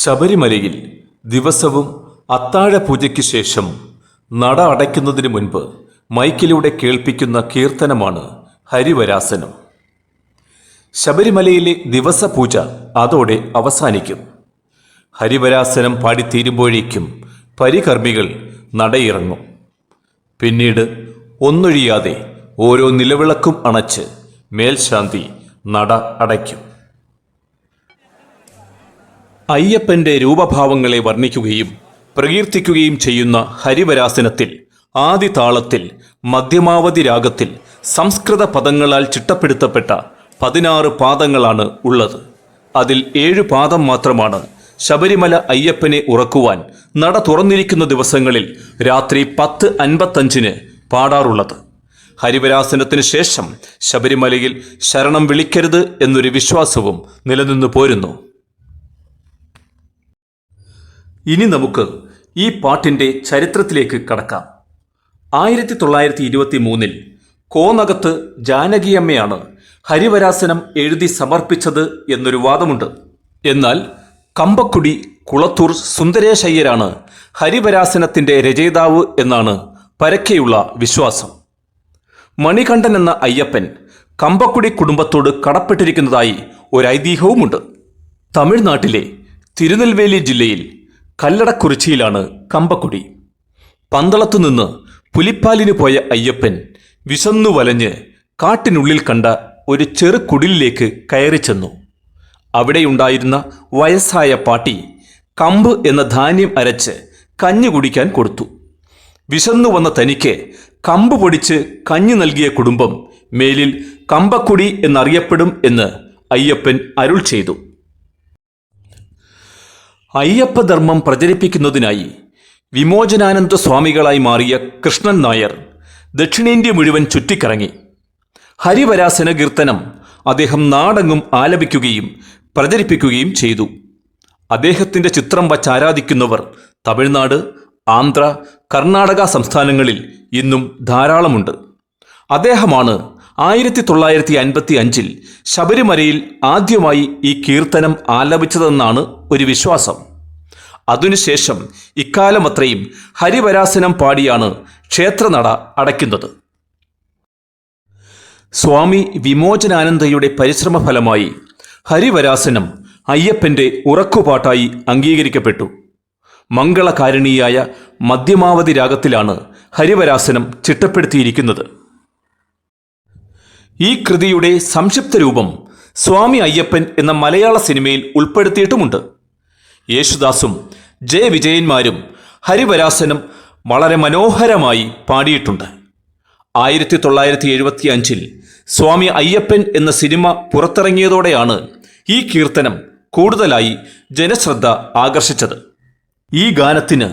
ശബരിമലയിൽ ദിവസവും അത്താഴ പൂജയ്ക്ക് ശേഷം നട അടയ്ക്കുന്നതിന് മുൻപ് മൈക്കിലൂടെ കേൾപ്പിക്കുന്ന കീർത്തനമാണ് ഹരിവരാസനം. ശബരിമലയിലെ ദിവസപൂജ അതോടെ അവസാനിക്കും. ഹരിവരാസനം പാടിത്തീരുമ്പോഴേക്കും പരികർമ്മികൾ നടയിറങ്ങും. പിന്നീട് ഒന്നൊഴിയാതെ ഓരോ നിലവിളക്കും അണച്ച് മേൽശാന്തി നട അടയ്ക്കും. അയ്യപ്പന്റെ രൂപഭാവങ്ങളെ വർണിക്കുകയും പ്രകീർത്തിക്കുകയും ചെയ്യുന്ന ഹരിവരാസനത്തിൽ ആദി താളത്തിൽ മധ്യമാവധി രാഗത്തിൽ സംസ്കൃത പദങ്ങളാൽ ചിട്ടപ്പെടുത്തപ്പെട്ട പതിനാറ് പാദങ്ങളാണ് ഉള്ളത്. അതിൽ ഏഴു പാദം മാത്രമാണ് ശബരിമല അയ്യപ്പനെ ഉറക്കുവാൻ നട തുറന്നിരിക്കുന്ന ദിവസങ്ങളിൽ രാത്രി പത്ത് അൻപത്തഞ്ചിന് പാടാറുള്ളത്. ഹരിവരാസനത്തിന് ശേഷം ശബരിമലയിൽ ശരണം വിളിക്കരുത് എന്നൊരു വിശ്വാസവും നിലനിന്നു പോരുന്നു. ഇനി നമുക്ക് ഈ പാട്ടിന്റെ ചരിത്രത്തിലേക്ക് കടക്കാം. ആയിരത്തി തൊള്ളായിരത്തി ഇരുപത്തി മൂന്നിൽ കോനകത്ത് ജാനകിയമ്മയാണ് ഹരിവരാസനം എഴുതി സമർപ്പിച്ചത് എന്നൊരു വാദമുണ്ട്. എന്നാൽ കമ്പക്കുടി കുളത്തൂർ സുന്ദരേശയ്യരാണ് ഹരിവരാസനത്തിന്റെ രചയിതാവ് എന്നാണ് പരക്കെയുള്ള വിശ്വാസം. മണികണ്ഠൻ എന്ന അയ്യപ്പൻ കമ്പക്കുടി കുടുംബത്തോട് കടപ്പെട്ടിരിക്കുന്നതായി ഒരു ഐതിഹ്യവുമുണ്ട്. തമിഴ്നാട്ടിലെ തിരുനെൽവേലി ജില്ലയിൽ കല്ലടക്കുറിച്ചിയിലാണ് കമ്പക്കുടി. പന്തളത്തുനിന്ന് പുലിപ്പാലിന് പോയ അയ്യപ്പൻ വിശന്നു വലഞ്ഞ് കാട്ടിനുള്ളിൽ കണ്ട ഒരു ചെറു കുടിലിലേക്ക് കയറി ചെന്നു. അവിടെയുണ്ടായിരുന്ന വയസ്സായ പാട്ടി കമ്പ് എന്ന ധാന്യം അരച്ച് കഞ്ഞി കുടിക്കാൻ കൊടുത്തു. വിശന്നു വന്ന തനിക്ക് കമ്പ് പൊടിച്ച് കഞ്ഞി നൽകിയ കുടുംബം മേലിൽ കമ്പക്കുടി എന്നറിയപ്പെടും എന്ന് അയ്യപ്പൻ അരുൾ ചെയ്തു. അയ്യപ്പധർമ്മം പ്രചരിപ്പിക്കുന്നതിനായി വിമോചനാനന്ദ സ്വാമികളായി മാറിയ കൃഷ്ണൻ നായർ ദക്ഷിണേന്ത്യ മുഴുവൻ ചുറ്റിക്കറങ്ങി. ഹരിവരാസന കീർത്തനം അദ്ദേഹം നാടെങ്ങും ആലപിക്കുകയും പ്രചരിപ്പിക്കുകയും ചെയ്തു. അദ്ദേഹത്തിന്റെ ചിത്രം വച്ച് ആരാധിക്കുന്നവർ തമിഴ്നാട് ആന്ധ്ര കർണാടക സംസ്ഥാനങ്ങളിൽ ഇന്നും ധാരാളമുണ്ട്. അദ്ദേഹമാണ് ആയിരത്തി തൊള്ളായിരത്തി അൻപത്തി അഞ്ചിൽ ശബരിമലയിൽ ആദ്യമായി ഈ കീർത്തനം ആലപിച്ചതെന്നാണ് ഒരു വിശ്വാസം. അതിനുശേഷം ഇക്കാലമത്രയും ഹരിവരാസനം പാടിയാണ് ക്ഷേത്രനട അടയ്ക്കുന്നത്. സ്വാമി വിമോചനാനന്ദയുടെ പരിശ്രമഫലമായി ഹരിവരാസനം അയ്യപ്പന്റെ ഉറക്കുപാട്ടായി അംഗീകരിക്കപ്പെട്ടു. മംഗളകാരിണിയായ മധ്യമാവധി രാഗത്തിലാണ് ഹരിവരാസനം ചിട്ടപ്പെടുത്തിയിരിക്കുന്നത്. ഈ കൃതിയുടെ സംക്ഷിപ്ത രൂപം സ്വാമി അയ്യപ്പൻ എന്ന മലയാള സിനിമയിൽ ഉൾപ്പെടുത്തിയിട്ടുമുണ്ട്. യേശുദാസും ജയ വിജയന്മാരും ഹരിവരാസനം വളരെ മനോഹരമായി പാടിയിട്ടുണ്ട്. ആയിരത്തി തൊള്ളായിരത്തി എഴുപത്തി അഞ്ചിൽ സ്വാമി അയ്യപ്പൻ എന്ന സിനിമ പുറത്തിറങ്ങിയതോടെയാണ് ഈ കീർത്തനം കൂടുതലായി ജനശ്രദ്ധ ആകർഷിച്ചത്. ഈ ഗാനത്തിന്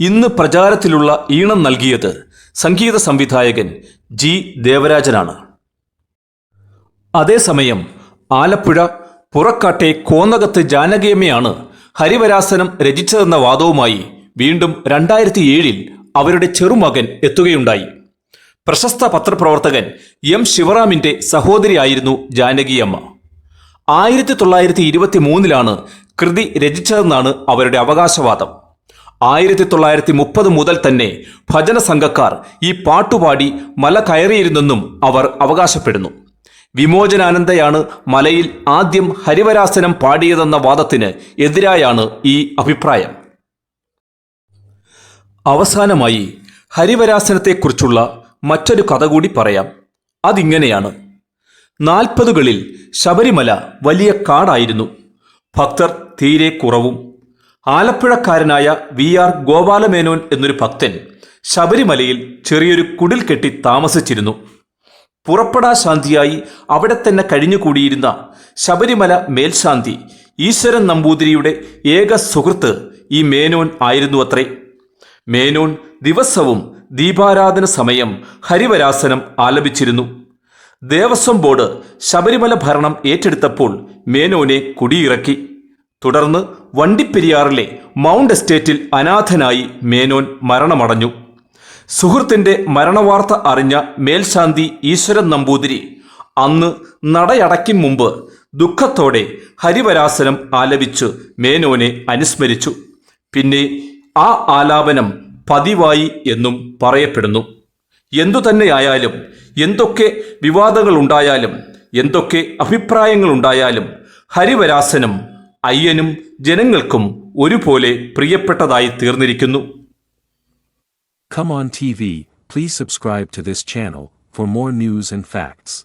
ഇന്ന് പ്രചാരത്തിലുള്ള ഈണം നൽകിയത് സംഗീത സംവിധായകൻ ജി ദേവരാജനാണ്. അതേസമയം ആലപ്പുഴ പുറക്കാട്ടെ കോന്നകത്ത് ജാനകിയമ്മയാണ് ഹരിവരാസനം രചിച്ചതെന്ന വാദവുമായി വീണ്ടും രണ്ടായിരത്തി ഏഴിൽ അവരുടെ ചെറുമകൻ എത്തുകയുണ്ടായി. പ്രശസ്ത പത്രപ്രവർത്തകൻ എം ശിവറാമിന്റെ സഹോദരിയായിരുന്നു ജാനകിയമ്മ. ആയിരത്തി തൊള്ളായിരത്തി ഇരുപത്തി മൂന്നിലാണ് കൃതി രചിച്ചതെന്നാണ് അവരുടെ അവകാശവാദം. ആയിരത്തി തൊള്ളായിരത്തി മുപ്പത് മുതൽ തന്നെ ഭജന സംഘക്കാർ ഈ പാട്ടുപാടി മല കയറിയിരുന്നെന്നും അവർ അവകാശപ്പെടുന്നു. വിമോചനാനന്ദയാണ് മലയിൽ ആദ്യം ഹരിവരാസനം പാടിയതെന്ന വാദത്തിന് എതിരായാണ് ഈ അഭിപ്രായം. അവസാനമായി ഹരിവരാസനത്തെക്കുറിച്ചുള്ള മറ്റൊരു കഥ കൂടി പറയാം. അതിങ്ങനെയാണ്. നാൽപ്പതുകളിൽ ശബരിമല വലിയ കാടായിരുന്നു. ഭക്തർ തീരെ കുറവും. ആലപ്പുഴക്കാരനായ വി ആർ ഗോപാലമേനോൻ എന്നൊരു ഭക്തൻ ശബരിമലയിൽ ചെറിയൊരു കുടിൽ കെട്ടി താമസിച്ചിരുന്നു. പുറപ്പെടാ ശാന്തിയായി അവിടെ തന്നെ കഴിഞ്ഞുകൂടിയിരുന്ന ശബരിമല മേൽശാന്തി ഈശ്വരൻ നമ്പൂതിരിയുടെ ഏക സുഹൃത്ത് ഈ മേനോൻ ആയിരുന്നു അത്രേ മേനോൻ ദിവസവും ദീപാരാധന സമയം ഹരിവരാസനം ആലപിച്ചിരുന്നു. ദേവസ്വം ബോർഡ് ശബരിമല ഭരണം ഏറ്റെടുത്തപ്പോൾ മേനോനെ കുടിയിറക്കി. തുടർന്ന് വണ്ടിപ്പെരിയാറിലെ മൗണ്ട് എസ്റ്റേറ്റിൽ അനാഥനായി മേനോൻ മരണമടഞ്ഞു. സുഹൃത്തിന്റെ മരണവാർത്ത അറിഞ്ഞ മേൽശാന്തി ഈശ്വരൻ നമ്പൂതിരി അന്ന് നടയടയ്ക്കും മുമ്പ് ദുഃഖത്തോടെ ഹരിവരാസനം ആലപിച്ചു മേനോനെ അനുസ്മരിച്ചു. പിന്നെ ആ ആലാപനം പതിവായി എന്നും പറയപ്പെടുന്നു. എന്തുതന്നെയായാലും എന്തൊക്കെ വിവാദങ്ങളുണ്ടായാലും എന്തൊക്കെ അഭിപ്രായങ്ങളുണ്ടായാലും ഹരിവരാസനം അയ്യനും ജനങ്ങൾക്കും ഒരുപോലെ പ്രിയപ്പെട്ടതായി തീർന്നിരിക്കുന്നു. Come on TV, please subscribe to this channel for more news and facts.